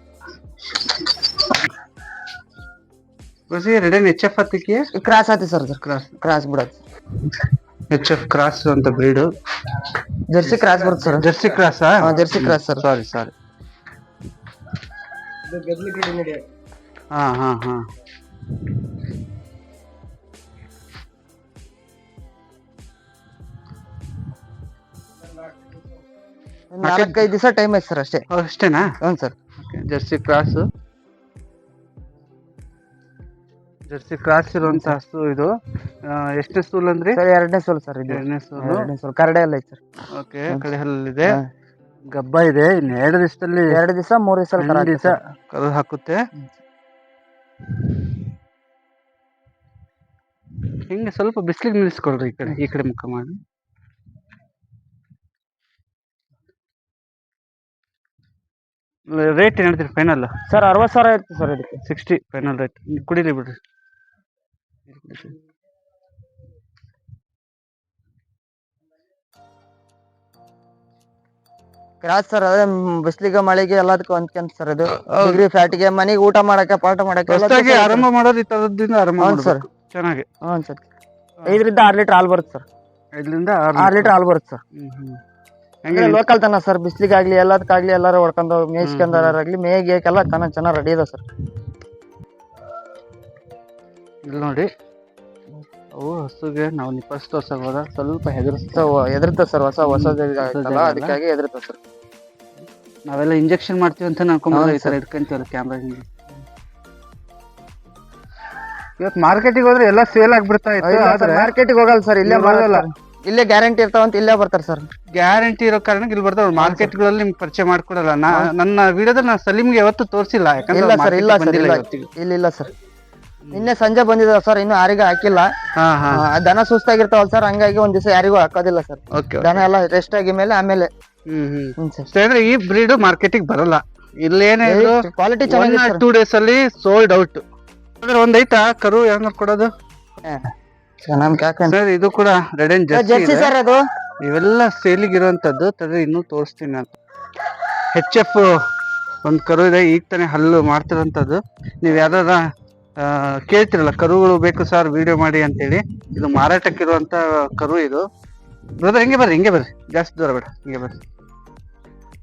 ರೆಡಿ ಎಚ್ ಎಫ್ ಹತ್ತಿಕ್ಕೆ? ಕ್ರಾಸ್ ಆತಿ ಸರ್ ಸರ್. ಕ್ರಾಸ್ ಕ್ರಾಸ್ ಬಿಡೋದು. ಎಚ್ ಎಫ್ ಕ್ರಾಸ್ ಅಂತ ಬ್ರೀಡ್ ಜರ್ಸಿ ಕ್ರಾಸ್ ಬರುತ್ತೆ ಸರ್. ಜರ್ಸಿ ಕ್ರಾಸ್ ಹಾ Jersey cross sir. Sorry sorry ಹಾ ಹಾ ಹಾ. ನಾಲ್ಕೈದು ದಿವಸ ಟೈಮ್ ಐತೆ ಸರ್ ಅಷ್ಟೇ. ಅಷ್ಟೇನಾ? ಹ್ಞೂ sir Jersey cross Jersey cross ಇರುವಂತ ಹಸು ಇದು. ಎಷ್ಟು ಸ್ಟೂಲ್ ಅಂದ್ರೆ? ಎರಡನೇ ಸೋಲ್ ಸರ್ ಇದು. ಎರಡನೇ ಸೂಲು. ಎರಡನೇ ಸೋಲ್. ಕರಡೆ ಎಲ್ಲ ಐತೆ ಸರ್ ಓಕೆ ಕಡೆ ಹಲ್ಲಿದೆ. ಗಬ್ಬ ಇದೆ. ಇನ್ನು ಎರಡು ದಿವಸದಲ್ಲಿ ಎರಡು ದಿವಸ ಮೂರು ದಿವಸ ದಿವಸ ಕಲ್ಲು ಹಾಕುತ್ತೆ. ಹಿಂಗೆ ಸ್ವಲ್ಪ ಬಿಸಿಲಿಗೆ ನಿಲ್ಲಿಸ್ಕೊಳ್ರಿ ಈ ಕಡೆ ಈ ಕಡೆ ಮುಖ ಮಾಡಿ. ರೇಟ್ ಏನು ಹೇಳ್ತೀರಿ ಫೈನಲ್ ಸರ್ ಅರವತ್ತು ಸಾವಿರ ಇರುತ್ತೆ ಸರ್ ಇದಕ್ಕೆ. ಸಿಕ್ಸ್ಟಿ ಫೈನಲ್ ರೇಟ್ ಕುಡೀರಿ ಬಿಡ್ರಿ. ಕ್ರಾಸ್ ಸರ್ ಅದೇ ಬಿಸಿಲಿಗೆ ಮಳೆಗೆ ಎಲ್ಲದಕ್ಕೂ ಹೊಂದ್ಕೊಂತ ಸರ್ ಅದು. ಡಿಗ್ರಿ ಫ್ಯಾಟಿಗೆ ಮನೆಗೆ ಊಟ ಮಾಡಕ್ಕೆ ಪಾಠ ಮಾಡಕ್ಕೆ ಹೊಸದಾಗಿ ಆರಂಭ ಮಾಡೋದು ಈ ಆರಂಭ ಹೌದು ಸರ್. ಮಾಡ್ಬೇಕು. ಚೆನ್ನಾಗಿ. ಹ್ಞೂ ಸರ್ ಐದರಿಂದ ಆರು ಲೀಟ್ರ್ ಹಾಲು ಬರುತ್ತೆ ಸರ್ ಐದರಿಂದ ಆರು ಲೀಟ್ರ್ ಹಾಲು ಬರುತ್ತೆ ಸರ್ ಹೆಂಗೆ? ಲೋಕಲ್ ತನ ಸರ್ ಬಿಸ್ಲಿಗಾಗ್ಲಿ ಎಲ್ಲದಕ್ಕಾಗ್ಲಿ ಎಲ್ಲಾರು ಹೊಡ್ಕೊಂಡು ಮೇಯ್ಸ್ಕೊಂಡಾರಾಗ್ಲಿ ಮೇಗೆ ಎಲ್ಲ ತನ ಚೆನ್ನಾಗಿ ರೆಡಿ ಇದೆ ಸರ್ ಇಲ್ಲಿ ನೋಡಿ. ಅವು ಹಸುಗೆ ನಾವು ತೋರ್ಸಕ್ ಹೋದ ಸ್ವಲ್ಪ ಹೆದರ್ಸ್ತಾವ ಸೊ ಸರ್ ಹೊಸ ಹೊಸ ಜಾಗ ಆಯ್ತಲ್ಲ? ಅದಕ್ಕಾಗಿ ಎದುರುತ್ತೆ ಸರ್ ನಾವೆಲ್ಲ ಇಂಜೆಕ್ಷನ್ ಮಾಡ್ತೀವಿ ಅಂತ ಅನ್ಕೊಂಬೋದು ಹೌದು ಈ ತರ ಇಟ್ಕೊಂತೀವಲ್ಲ ಕ್ಯಾಮ್ರಾ ಇವತ್ತು ಮಾರ್ಕೆಟಿಗೆ ಹೋದ್ರೆ ಎಲ್ಲ ಸೇಲ್ ಆಗ್ಬಿಡ್ತಾ ಇತ್ತು ಆದ್ರೆ ಮಾರ್ಕೆಟಿಗೆ ಹೋಗಲ್ಲ ಸರ್ ಇಲ್ಲೇ ಬರಲ್ಲ. ಇಲ್ಲೇ ಗ್ಯಾರಂಟಿ ಇರ್ತಾವಂತ ಇಲ್ಲೇ ಬರ್ತಾರೆ ಸರ್ ಗ್ಯಾರಂಟಿ ಇರೋ ಕಾರಣಕ್ಕೆ ಇಲ್ಲಿ ಬರ್ತಾವೆ ಮಾರ್ಕೆಟ್ಗಳಲ್ಲಿ ನಿಮ್ಗೆ ಪರಿಚಯ ಮಾಡ್ಕೊಡಲ್ಲ. ನಾ ನನ್ನ ವಿಡಿಯೋದಲ್ಲಿ ನಾನು ಸಲೀಮ್ಗೆ ಯಾವತ್ತು ತೋರಿಸಿಲ್ಲ ಯಾಕಂದ್ರೆ ಇಲ್ಲ ಸರ್ ಇಲ್ಲ ಸರ್ ಇಲ್ಲ. ಇಲ್ಲ ಸರ್ ನಿನ್ನೆ ಸಂಜೆ ಬಂದಿದೆ ಸರ್ ಇನ್ನು ಯಾರಿಗೂ ಹಾಕಿಲ್ಲ. ಹಾ ಹಾ. ಆ, ದನ ಸುಸ್ತಾಗಿರ್ತಾವಲ್ಲ ಸರ್ ಹಂಗಾಗಿ ಒಂದ್ ದಿವಸ ಯಾರಿಗೂ ಹಾಕೋದಿಲ್ಲ ಸರ್ ಓಕೆ ದನ ಎಲ್ಲ ರೆಸ್ಟ್ ಆಗಿ ಮೇಲೆ ಆಮೇಲೆ ಹ್ಮ್ ಈ ಬ್ರೀಡ್ ಮಾರ್ಕೆಟಿಗ್ ಬರಲ್ಲ. ಇಲ್ಲೇನೇ ಕ್ವಾಲಿಟಿ ಟೂ ಡೇಸ್ ಅಲ್ಲಿ ಸೋಲ್ಡ್ ಔಟ್ ಅಂದ್ರೆ ಒಂದ್ ಐತಾ? ಕರು ಯಾರು ಕೊಡೋದು? ಸರ್ ಇದು ಕೂಡ ರೆಡ್ ಅಂಡ್ ಜರ್ಸಿ ಸರ್ ಅದು? ಇವೆಲ್ಲ ಸೇಲಿಗೆ ಇರುವಂತದ್ದು. ತಡೆ ಇನ್ನೂ ತೋರಿಸ್ತೀನಿ ನಾನು. ಹೆಚ್ ಎಫ್ ಒಂದು ಕರು ಇದೆ. ಈಗ ತಾನೇ ಹಲ್ಲು ಮಾಡ್ತಿರೋಂಥದ್ದು ನೀವು ಯಾವ್ದಾರ ಕೇಳ್ತಿರಲ್ಲ ಕರುಗಳು ಬೇಕು ಸರ್ ವಿಡಿಯೋ ಮಾಡಿ ಅಂತೇಳಿ. ಇದು ಮಾರಾಟಕ್ಕಿರುವಂತ ಕರು ಇದು. ಬ್ರದರ್ ಹಿಂಗೆ ಬರ್ರಿ ಹಿಂಗೆ ಬರ್ರಿ. ಜಾಸ್ತಿ ದೂರ ಬೇಡ ಹಿಂಗೆ ಬರ್ರಿ.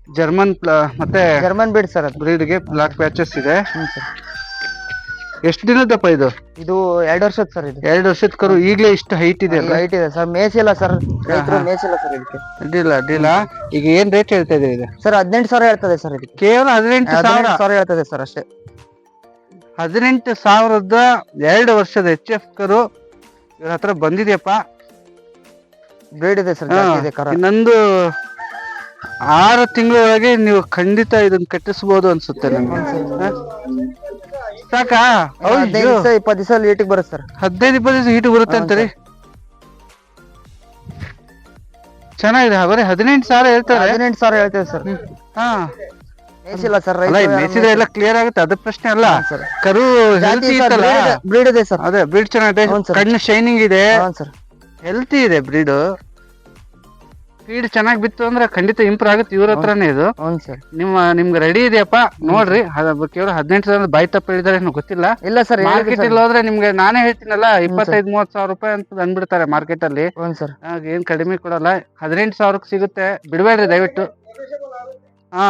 ಜರ್ಮನ್ ಮತ್ತೆ ಜರ್ಮನ್ ಬೀಡ್ ಸರ್ ಅದು. ಬ್ರೀಡ್ಗೆ ಬ್ಲಾಕ್ ಪ್ಯಾಚಸ್ ಇದೆ. ಸರ್ ಎಷ್ಟು ದಿನದಪ್ಪ ಇದು? ಇದು ಎರಡು ವರ್ಷದ ಸರ್ ಇದು. ಎರಡು ವರ್ಷದ ಕರು ಈಗಲೇ ಇಷ್ಟು ಹೈಟ್ ಇದೆ ಅಲ್ಲ ಹೈಟ್ ಇದೆ ಸರ್ ಮೇಸಿಲ್ಲ ಸರ್ ರೈತರು ಮೇಸಿಲ್ಲ ಸರ್ ಇದಕ್ಕೆ. ಅಡ್ಡಿಲ್ಲ ಅಡ್ಡಿಲ್ಲ. ಈಗ ಏನ್ ರೇಟ್ ಹೇಳ್ತಾ ಇದೆ ಇದು? ಸರ್ ಹದಿನೆಂಟು ಸಾವಿರ ಹೇಳ್ತದೆ ಸರ್ ಇದಕ್ಕೆ. ಕೇವಲ ಹದಿನೆಂಟು ಸಾವಿರ? ಹದಿನೆಂಟು ಸಾವಿರ ಹೇಳ್ತದೆ ಸರ್ ಅಷ್ಟೇ. ಹದಿನೆಂಟು ಸಾವಿರದ ಎರಡು ವರ್ಷದ ಎಚ್ ಎಫ್ ಕರು ಇವ್ರ ಹತ್ರ ಬಂದಿದೆಯಪ್ಪ. ಬ್ರೀಡ್ ಇದೆ ಸರ್ ಜಾಸ್ತಿ ಇದೆ ಕರ. ಇನ್ನೊಂದು ಆರು ತಿಂಗಳೊಳಗೆ ನೀವು ಖಂಡಿತ ಇದನ್ನ ಕಟ್ಟಿಸ್ಬೋದು ಅನ್ಸುತ್ತೆ ನಮ್ಗೆ ಹ? ಸಾಕಾ? ಹದಿನೈದು ಅಯ್ಯೋ, ದಿವಸ ಇಪ್ಪತ್ತು ದಿವಸ ಲೀಟಿಗೆ ಬರುತ್ತೆ ಸರ್. ಹದಿನೈದು ಇಪ್ಪತ್ತು ದಿವಸ ಹೀಟ್ ಬರುತ್ತೆ ಅಂತೀರಿ? ಚೆನ್ನಾಗಿದೆ. ಬರೀ ಹದಿನೆಂಟು ಸಾವಿರ ಹೇಳ್ತಾರೆ. ಹದಿನೆಂಟು ಸಾವಿರ ಹೇಳ್ತೇವೆ ಸರ್. ಹಾ. ಮೇಸಿಲ್ಲ ಸರ್ ಅಲ್ಲ ಮೇಸಿದ್ರೆ ಎಲ್ಲ ಕ್ಲಿಯರ್ ಆಗುತ್ತೆ. ಅದು ಪ್ರಶ್ನೆ ಅಲ್ಲ. ಸರ್. ಕರು ಹೆಲ್ತಿ ಇತ್ತಲ್ಲ? ಬ್ರೀಡ್ ಇದೆ ಸರ್. ಅದೇ ಬ್ರೀಡ್ ಚೆನ್ನಾಗಿದೆ. ಹೌದು sir. ಕಣ್ಣು ಶೈನಿಂಗ್ ಇದೆ. ಹೌದು ಸರ್. ಹೆಲ್ತಿ ಇದೆ ಬ್ರೀಡ್ ಫೀಡ್ ಚೆನ್ನಾಗಿ ಬಿತ್ತು ಅಂದ್ರೆ ಖಂಡಿತ ಇಂಪ್ರೂವ್ ಆಗುತ್ತೆ ಇವ್ರ ಹತ್ರನೇ ಇದು. ಹೌದು ಸರ್ ನಿಮ್ಮ ನಿಮ್ಗೆ ರೆಡಿ ಇದೆಯಪ್ಪ? ನೋಡ್ರಿ ಅದ- ಕೇವಲ ಹದಿನೆಂಟು ಸಾವಿರ ಬಾಯಿ ತಪ್ಪ ಹೇಳಿದಾರೆ ಏನೋ ಗೊತ್ತಿಲ್ಲ. ಇಲ್ಲ ಸರ್ ಮಾರ್ಕೆಟ್ ಇಲ್ಲ ಹೋದ್ರೆ ನಿಮ್ಗೆ ನಾನೇ ಹೇಳ್ತೀನಲ್ಲ ಇಪ್ಪತ್ತೈದು ಮೂವತ್ ಸಾವಿರ ರೂಪಾಯಿ ಅಂತ ಅಂದ್ಬಿಡ್ತಾರೆ ಮಾರ್ಕೆಟ್ ಅಲ್ಲಿ. ಹೌದು ಸರ್ ಏನ್ ಕಡಿಮೆ ಕೊಡಲ್ಲ. ಹದಿನೆಂಟು ಸಾವಿರಕ್ಕೆ ಸಿಗುತ್ತೆ. ಬಿಡಬೇಡ್ರಿ ದಯವಿಟ್ಟು. ಹಾ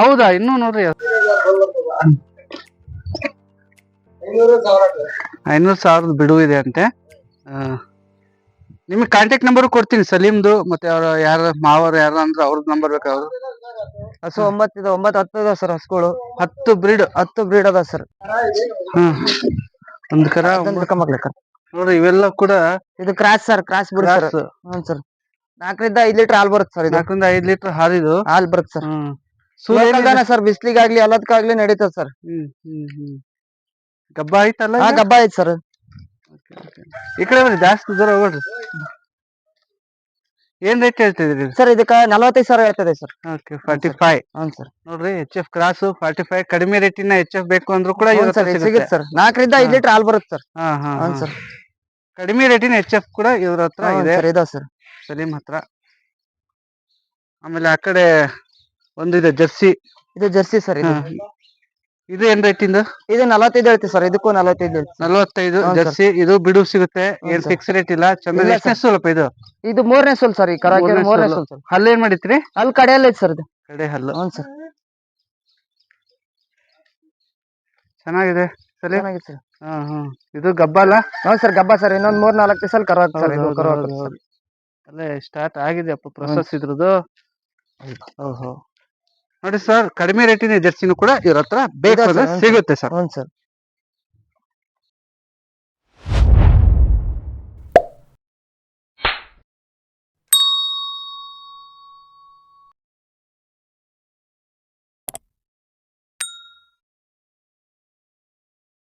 ಹೌದಾ? ಇನ್ನೂ ನೋಡ್ರಿ. ಐನೂರು ಸಾವಿರದ ಬಿಡುವು ಇದೆ ಅಂತೆ. ಆ, ನಿಮಗೆ ಕಾಂಟ್ಯಾಕ್ಟ್ ನಂಬರ್ ಕೊಡ್ತೀನಿ ಸಲೀಮ್ದು ಮತ್ತೆ ಅವ್ರ ಯಾರ ಮಾವರು ಯಾರ ಅಂದ್ರೆ ಅವ್ರದ್ದು ನಂಬರ್ ಬೇಕಾ ಅವ್ರು ಹಸು ಒಂಬತ್ತು ಇದೆ ಒಂಬತ್ತು ಹತ್ತು ಅದ ಸರ್ ಹಸುಗಳು. ಹತ್ತು ಬ್ರೀಡ್ ಹತ್ತು ಬ್ರೀಡ್ ಅದ ಸರ್. ಹ್ಮ್. ಒಂದು ಕರ ಒಂಬತ್ತು- ನೋಡ್ರಿ ಇವೆಲ್ಲ ಕೂಡ ಇದು ಕ್ರಾಸ್ ಸರ್ ಕ್ರಾಸ್ ಹ್ಮ್ ಸರ್. ಕ್ರಾಸ್ ಹ್ಞೂ ಸರ್. ನಾಲ್ಕರಿಂದ ಐದು ಲೀಟರ್ ಹಾಲು ಬರುತ್ತೆ ಸರ್ ಇದು. ನಾಲ್ಕರಿಂದ ಐದ್ ಲೀಟರ್ ಹಾಲಿದು ಹಾಲು ಬರುತ್ತೆ ಸರ್. ಹ್ಮ್. ಸೂರ್ಯ ಸರ್ ಬಿಸ್ಲಿಗಾಗ್ಲಿ ಅಲ್ಲದಕ್ಕಾಗ್ಲಿ ನಡೀತದೆ ಸರ್. ಹ್ಮ್ ಹ್ಮ್ ಹ್ಮ್. ಗಬ್ಬ ಹಾ ಈಗ? ಗಬ್ಬ ಆಯ್ತು ಸರ್. ಈ ಕಡೆ ಬರ್ರಿ ಜಾಸ್ತಿ ದೂರ ಹೋಗ್ರಿ ಏನ್ ರೇಟ್ ಹೇಳ್ತಿದ್ರಿ ಸರ್ ಇದಕ್ಕ ನಲವತ್ತೈದು ಸಾವಿರ ಹೇಳ್ತದೆ ಸರ್ ಓಕೆ ಫಾರ್ಟಿ ಫೈವ್ ಹ್ಞೂ ಸರ್ ನೋಡ್ರಿ H F cross forty five ಕಡಿಮೆ ರೇಟಿನ ಎಚ್ ಎಫ್ ಬೇಕು ಅಂದ್ರೂ ಕೂಡ ಇವ್ರ ಹತ್ರ ಸರ್ ಸಿಗುತ್ತೆ ಸಿಗುತ್ತೆ. ಸರ್ ನಾಲ್ಕರಿಂದ ಐದು. ಲೀಟರ್ ಹಾಲು ಬರುತ್ತೆ ಸರ್ ಹಾ ಹಾ. ಸರ್ ಕಡಿಮೆ ರೇಟಿನ ಎಚ್ ಎಫ್ ಕೂಡ ಇವ್ರ ಹತ್ರ ಇದೆ. ಸರ್ ಇದಾವೆ ಸರ್ ಸಲೀಮ್ ಹತ್ರ. ಆಮೇಲೆ ಆ ಕಡೆ ಒಂದಿದೆ ಜರ್ಸಿ. ಇದು ಜರ್ಸಿ ಸರ್ ಇದು. ಹಾ. ಇದು ಏನ್ ರೇಟ್ ಇಂದು? ಇದು ನಲವತ್ತೈದು ಹೇಳ್ತೀವಿ ಸರ್ ಇದಕ್ಕೂ ನಲವತ್ತೈದು ನಲವತ್ತೈದು ಜರ್ಸಿ ಇದು ಬಿಡು ಸಿಗುತ್ತೆ. ಏನ್. ಫಿಕ್ಸ್ ರೇಟ್ ಇಲ್ಲ? ಚಂದ ಎಷ್ಟನೇ ಸ್ವಲ್ಪ ಇದು? ಇದು ಮೂರನೇ ಸೋಲ್ ಸರ್ ಈ ಕರಾಕಿ ಮೂರನೇ ಸೋಲು. ಸರ್ ಹಲ್ಲು ಏನ್ ಮಾಡಿತ್ರಿ ಅಲ್ಲಿ ಕಡೆಯಲ್ಲಿ ಐತಿ ಸರ್ ಇದು. ಕಡೆ ಹಲ್ಲು. ಹ್ಞೂ ಸರ್ ಚೆನ್ನಾಗಿದೆ. ಸರಿ? ಚೆನ್ನಾಗಿದೆ ಸರ್ ಹಾ ಹಾ. ಇದು ಗಬ್ಬ ಅಲ್ಲ? ಹ್ಞೂ ಸರ್ ಗಬ್ಬ ಸರ್ ಇನ್ನೊಂದ್ ಮೂರ್ ನಾಲ್ಕು ದಿವಸ ಕರ ಸರ್ ಇದು ಹೌದು, ಕರು ಹೌದು, ಹಾಕುತ್ತೆ ಹೌದು. ಅಲ್ಲೇ ಸ್ಟಾರ್ಟ್ ಆಗಿದೆ ಅಪ್ಪ ಪ್ರೊಸೆಸ್ ಇದ್ರದ್ದು. ಓಹೋ. ನೋಡಿ ಸರ್ ಕಡಿಮೆ ರೇಟಿನ ಜರ್ಸಿನೂ ಕೂಡ ಇವ್ರ ಹತ್ರ ಬೇಕು ಇದೆ ಅಂದ್ರೆ sir, ಹ್ಞೂ sir. ಸಿಗುತ್ತೆ ಸರ್ ಹ್ಞೂ ಸರ್